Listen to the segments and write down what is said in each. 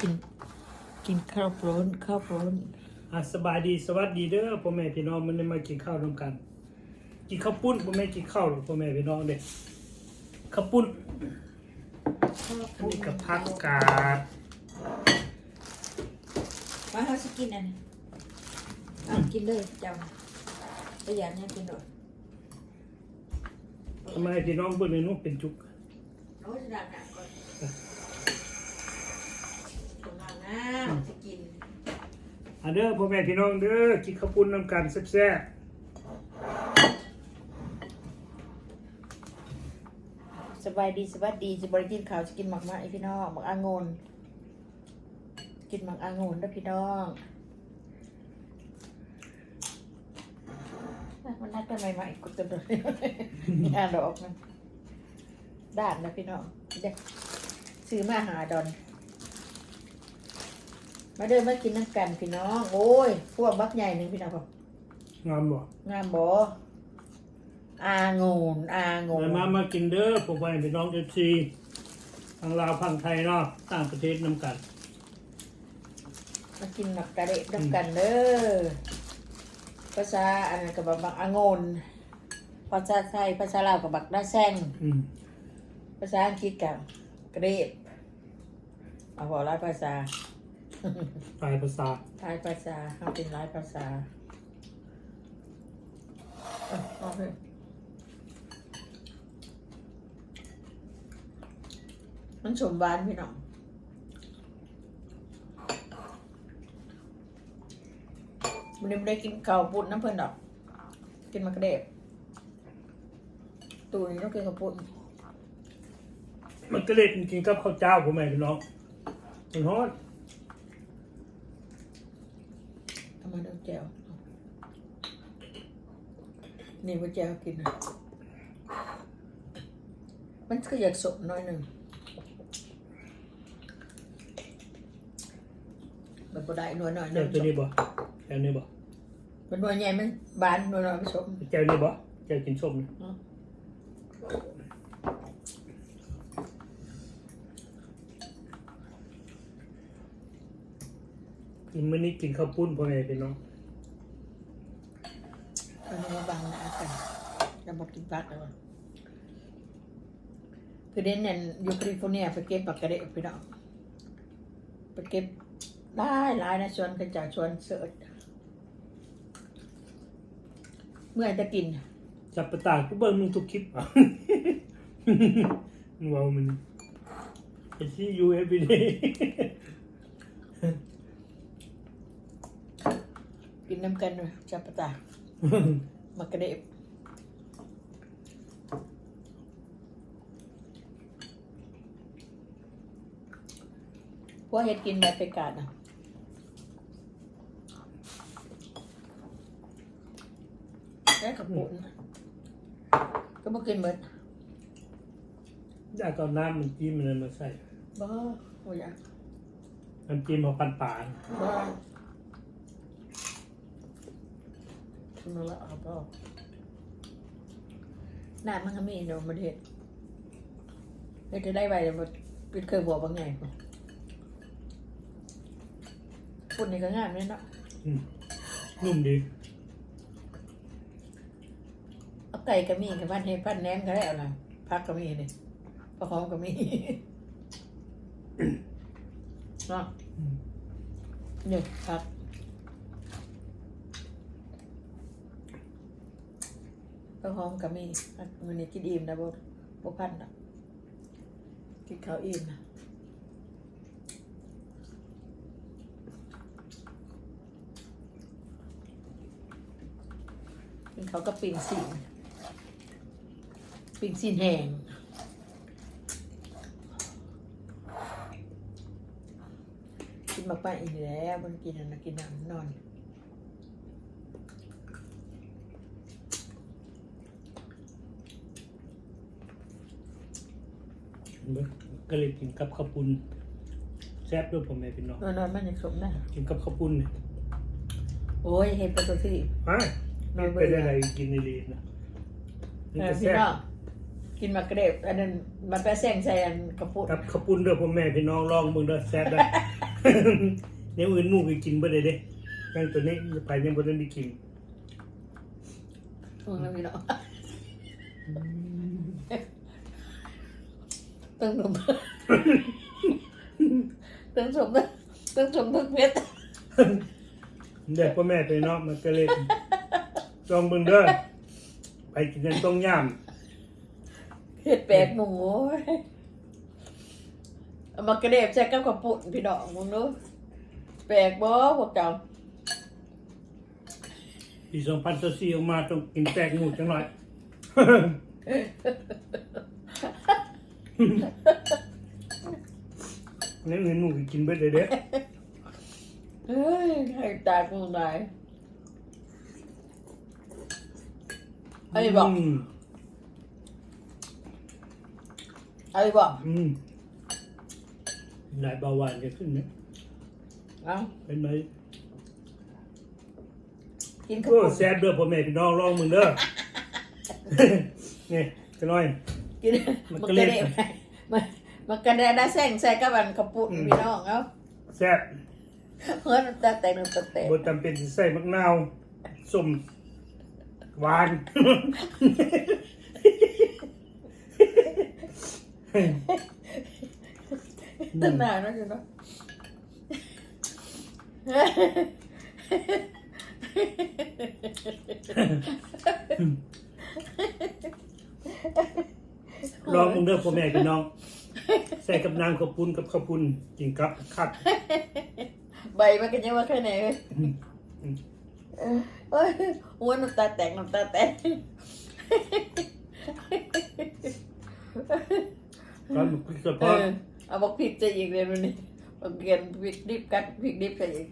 กินกินข้าวโพดข้าวโพดอะสบายดีสวัสดีเด้อพ่อแม่พี่น้องมันได้มากินข้าวร่วมกัน กินข้าวปุ้นพ่อแม่กินข้าวหรอกพ่อแม่พี่น้องเด็กข้าวปุ้นอันนี้กับผักกาดมาเขาสิกินอันนี้อะกินเลยเจ้าประหยัดเนี่ยกินหน่อยทำไมพี่น้องเบิ่งในนู้นเป็นจุกเอาจะดังหนักก่ อนถุงหางน้ำจะกินอะเด้อพ่อแม่พี่น้องเด้อกินข้าวปุ้นน้ำกันแซ่บสบายดีสวัสดีจะบริกินข้าวจะกินหมักมาไอพี่น้องหมักอางนกินหมักอางนเด้อพี่น้องอะมันนัดกันใหม่ๆกดตัวเดียวนี่อ่านดอกมันด้านนะพี่น้องเด็กซื้อมาหาดอน มาเดินมากินน้ำกันพี่น้อง โอ้ย พวกบักใหญ่หนึ่งพี่น้องบอกๆงามบ่งามบ่อางนอางนมามากินเด้อพ่อแม่พี่น้อง FC ทางลาวพังไทยเนาะต่างประเทศนํกัน มากินหมักกะเดะน้ำกันเด้อภาษาอันนั้นกับบักอางนภาษาไทยภาษาลาวกับบักด้าแซงอืมภาษาอังกฤษกับกระเดบเอาบอกหลายภาษา ปลายภาษาหลายภาษาเขาเป็นหลายภาษาเอาเอาเถอะมันสมบานพี่น้องมันไม่ได้กินข้าวปุ้นน้ำเพิ่นดอก กินมากระเดบตัวนี้ต้องกินข้าวปุ้นมันก็เลยกินกับข้าวเจ้าพ่อแม่พี่น้องมันฮอด เอามาเดูแจวนี่ว่าแจวกินนะมันก็อยากสดหน้อยหนึ่งมันบ่ได้หน่วยหน่อยหเจ้านึ่งตัวนี้บ่เจ้านี้บ่มันหน่วยใหญ่มันบานหน่วยน้อยมันสมเจ้านี่บ่เจ้ากินส้มนี่เนาะกิ นมื้อนี้กินข้าวปุ้นพ่อแม่พี่น้องมันมาบางหนากันจะบอกกินพักแล้วคือเด่นเนี่ยอยู่แคลิฟอร์เนียไปเก็บปักกระเดะพี่น้องไปเก็บได้หลายนะชวนกันจากชวนเสิร์ชเมื่อจะกินจับประตากูเบิ่งมึงทุกคลิปอะว้าวมัน I see you every day กินน้ำกันเลยจับปะตา มากระเดบพวกเฮ็ดกินแบบไปกาดนะแค่กระปุกนะก็บ่กินเบิดอยากเอาน้ำมันจิ้มมันมาใส่บ่บ่อยากน้ำจิ้มเอาปันป่านบ่คุณละเอา บ่น้ำมันก็มีเนามันเฮ็ดเฮ็ดจะได้ไว้เดี๋ยวมันเป็นเคยบอกบาไงพุ่นปุ่นนี่ก็งามเลยเนาะนุ่มดี เอาไก่ก็มีกับพันเฮ็ดพันแหนมก็ได้เอาละผักก็มีนี่ปลาหอมก็มีเนาะอืม เนี่ยผัก ปลาหอมก็มีผักมื้อนี้กินอิ่มนะบ่บ่พันน่ะกินข้าวอิ่มนะกินเขาวก็ปิ่งซีนปิ่งซีนแห้งกินมาป้าอีกแล้วมันกินอันนะกินน้ำนอน เบิ่งก็เลยกินกับข้าวปุ้นแซ่บด้วยพ่อแม่พี่น้องนอนนอนมันยังสมนะกินกับข้าวปุ้นเนี่ยโอ้ยเห็นประตูที่ฮะนอนไปเบื่อได้อะไรกินในรีนะนี่เออก็พี่แซ่น้อบงกินมากระเดบอันนั้นมันไปแซงใส่อันกระปุกกับข้าวปุ้นเด้อพ่อแม่พี่น้องลองมึงเด้อแซ่บได้แนวอื่นหมู่ก็กินบ่ได้เด้ยังตัวนี้ไปยังบ่ทันได้กินมึงแล้วพี่น้อง ตึงหนุ่มตึงสมตึงสมตึงเพชรเด้อพ่อแม่พี่น้องมันก็เลยลองมึงเด้อไปกินกันต้องย่ามเห็ดแปลกหมูเอามากระเดบใส่กับกระปุกพี่น้องมึงดูแปลกบ่พวกเจ้าปีสองพันสี่ออกมาต้องกินแตกหมูจังหน่อย นวอื่นหมู่ก็กินบ่ได้เด้เฮ้ยให้ตากูไหนไอ้บอกมไอ้บอกอืมนายเบาหวานจะขึ้นไหมเอาเป็นไหมกินข้าวโอ้ปุ้นแซ่บเด้อพ่อแม่พี่น้องลองมึงเด้อ นี่จะน้อย กินมัมันนกก็ระเล่เดนบมันมันกระเดบได้แซงใส่กับอันกระปุกอืมพี่น้องเอาแซ่บเฮ้ยน้ำตาแตกน้ำตาแตกบ่จำเป็นสิใส่มะนาวส้มหวานตั้งนานแล้วอยู่เนาะ ลองมึงเด้อพ่อแม่พี่น้อง ใส่กับน้ำข้าวปุ้นกับข้าวปุ้นกินกับคัดใบมันก็ยังว่าแค่ไหนเว้ยอืมอืมเออเอ้ยหัวน้ำตาแตกน้ำตาแตกร้อนหมึกพริกสะพเออนอเอาบอกพริกจะอีกเลยมันนี่เอาเกลียนพริกดิบกัดพริกดิบใส่อีก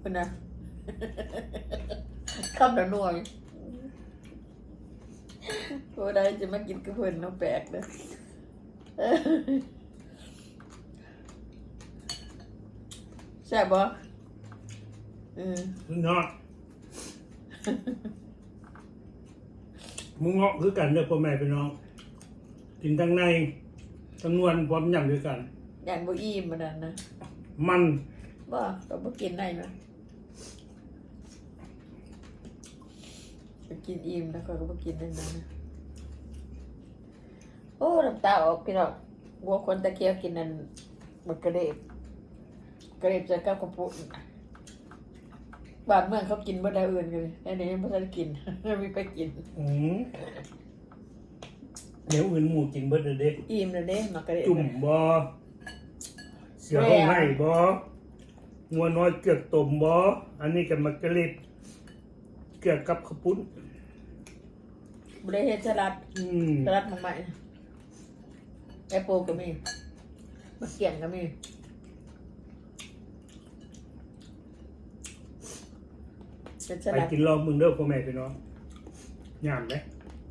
คุณนะคำละหน่วย โอ้ได้จะมากินกับเพื่อนน้องแปลกเลยเออใช่บบ่เออเนาะมึงเงาะคือกันเด้อพ่อแม่พี่น้อง กินทั้งในทั้งนวลพร้อมยำด้วยกัน อย่างบ่อิ่มมันนั่นนะมัน บ่ก็บ่กินได้นะ ก็กินอิ่มแล้วก็บ่กินได้นะโอ้น้ำตาออกพี่น้องบัวคนตะเคียวกินนั่นบักกระเดบกระเดบจะกับกระปุกบ้านเมืองเขากินบ่ได้อื่นกันเลยอันนี้ยังบ่ทันกินไม่มีไปกิน อืมเดี๋ยวอื่นหมูกินเบิดเด้อเด้อิ่มแล้วเด้มักกระเดบจุ่มบอเสือห้องให้บองัวน้อยเกือกต้มบออันนี้กับมักกะเล็ด เกือกกับข้าวปุ้นบ่ได้เฮ็ดสลัดอืมสลัดมาใหม่แอปเปิลก็มีมะเขียนก็มีเป็นสไปลัดกินลองมึงเด้อพ่อแม่พี่น้องยามเลย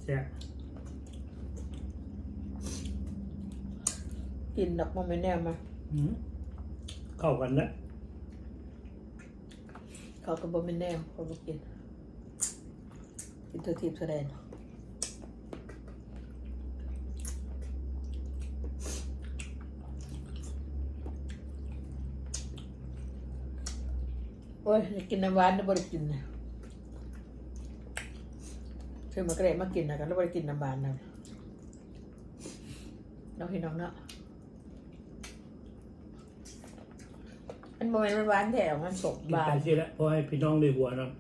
แซ่บกินดอกมะม่วงแนวมาอืมเข้ากันนะเขาก็บ่แม่นแนวเขาบ่กิน กินตัวทิพย์แสดงโอ้ยกินน้ำหวานแล้วบ่ได้กินนะซื้อมากระเดมากินนะกันแล้วบ่ได้กินน้ำหวานนะน้องพี่น้องเนาะมันบ่แม่นมันหวานแท้หรอกมันสมกินบาไปน สิละพอให้พี่น้องได้หัวเนาะ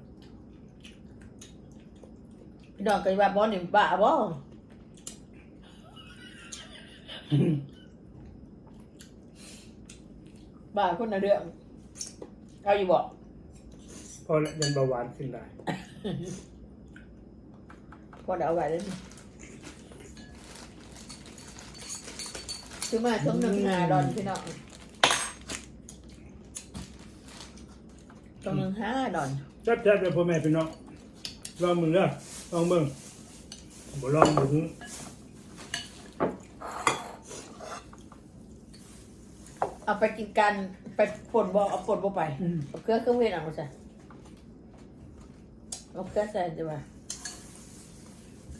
พี่น้องก็ว่าบ่นี่บ้าบ่บ้าคนละเรื่องเอาอยู่บ่พอละยันเบาหวานขึ้นได้พอเดี๋ยวเอาไว้เลยนี่คือมาช่วงหนึ่งหาดอนพี่น้องช่วงหนึ่งห้าดอนแซ่บๆเลยพ่อแม่พี่น้องลองมึงเด้อ ลองมึงบ่ลองมึงเอาไปกินกันไปปนบ่เอาปนบ่ไปอืมเอาเครื่องเครื่องเวทเอามาใส่เอาเครื่องใส่จะมา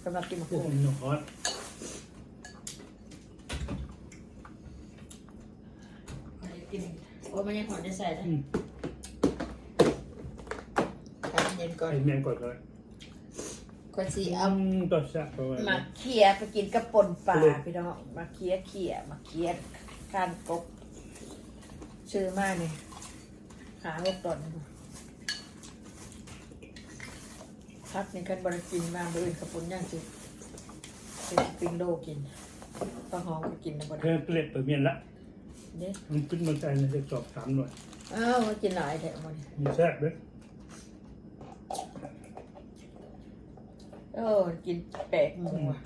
สำหรับกินมะพวกกรูดมันฮอตกินโอ้มันยังหอนจะใส่นะอืมใจเย็นก่อนไอ้แมงก่อนเลย ก่อนสิอืเอามต่อแซ่บประมาณมานั้นเคี่ยไปกินกระป่นปลาเลยพี่น้องมาเคี่ยเคี่ยมาเคี่ยข้านกบชื่อมากเนี่ยหาลูกตอนพักในกันบริกินมาบริเวณกระปุนย่างสิเป็นปิงโลกินต้องหอมก็กินนะบ่เพิ่ได้มเปล็ดเปเมียนละเด้มันขึ้นมาใจมันจะจอบสามหน่อยอ้าวมากินหลายแถมมันมีแซ่บด้วย เออ กินแปลกหมูอะ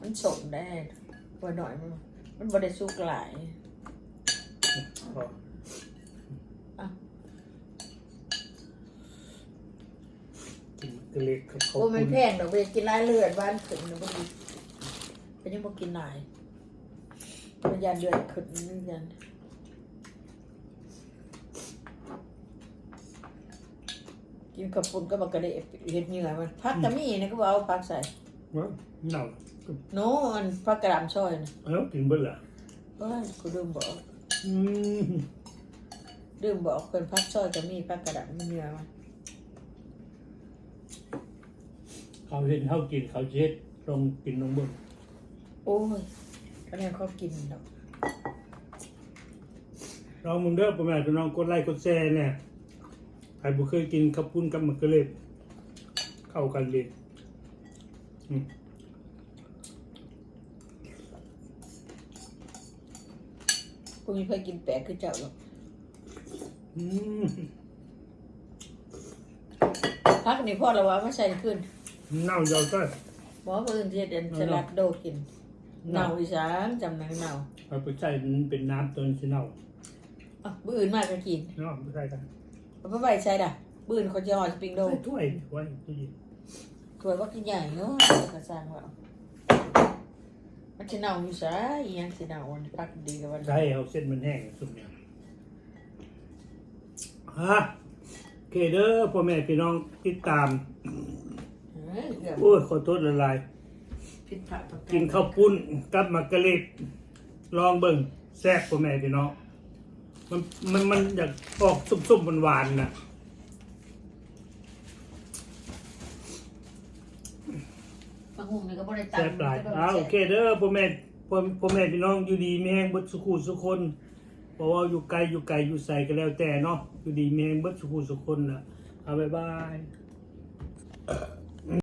มันสมได้บ่หน่อยมันมันบ่ได้สุกหลายพออะกินกระเล็กกับเขาโอ้มันปุ้นแพงดอกเบี้ยกินหลายเลือดบ้านขึ้นนะบ่ดีเป็นยังบ่กินหลายมันยันเลือดขึ้นนี่ยัน กินกับปุ่นก็บักกระเดะเห็ดเหงื่อมันพักกะมีนะก็บ่เอาพักใส่ว่าเน่าโน้อันพักกระดามช่อยนะเอ้ากินเบิ้ลละเอ้ยกูลืมบอกอืมลืมบอกเพิ่นพักช่อยกะมีพักกระดามเหงื่อมันเขาเห็นเขากินเขาเช็ดลงกินลงเบิ้ลโอ้ยคะแนนเขากินดอก ลองมึงเด้อประมาณน้องกดไลค์กดแชร์เนี่ยใครบ่เคยกินข้าวปุ้นกับมะเขือเทศเข้ากันดีอืมกูมีเพิ่นกินแปลกคือเจ้าหรอกอืมพักนี่พ่อเราว่ามาใส่ขึ้น เน่าเยาวก็หมอเพิ่นที่เด่นสลัดโดกิน เน่าอีสานจำหนังเน่าเอาไปใส่มันเป็นน้ำตัวนี้สิเน่าอะบื้ออื่นมากก็กิน เนาะไม่ใช่กัน เอาไปไว้ใส่ด่ะบื้ออื่นเขาจะห่อสปริงโดใส่ถ้วยไว้ตู้เย็นถ้วยว่ากินใหญ่เนาะกระซังว่ามันสิเน่าอยู่ซะอีหยังสิเน่าวันพักดีกับวันใช่เอาเส้นมันแห้งสุดเนี่ยฮะโอเคเด้อพ่อแม่พี่น้องติดตามเฮ้ยเกือบโอ้ยขอโทษละลาย ผิดพลาดประกินข้าวปุ้นกับมักกะเล็ดลองเบิ่งแซ่บพ่อแม่พี่น้อง มันมันมันอยากออกซุ่มๆหวานๆน่ะบางหุงนี่ก็บ่ได้ตังแซ่บค์หลายก็อ้าวโอเคเด้อพ่อแม่พ่อพ่อแม่พี่น้องอยู่ดีมีแห้งเบิดสุขุสุขคนเพราะว่าอยู่ไกลอยู่ไกลอยู่ใส่ก็แล้วแต่เนาะอยู่ดีมีแห้งเบิดสุขุสุขคนน่ะเอาบ๊ายบาย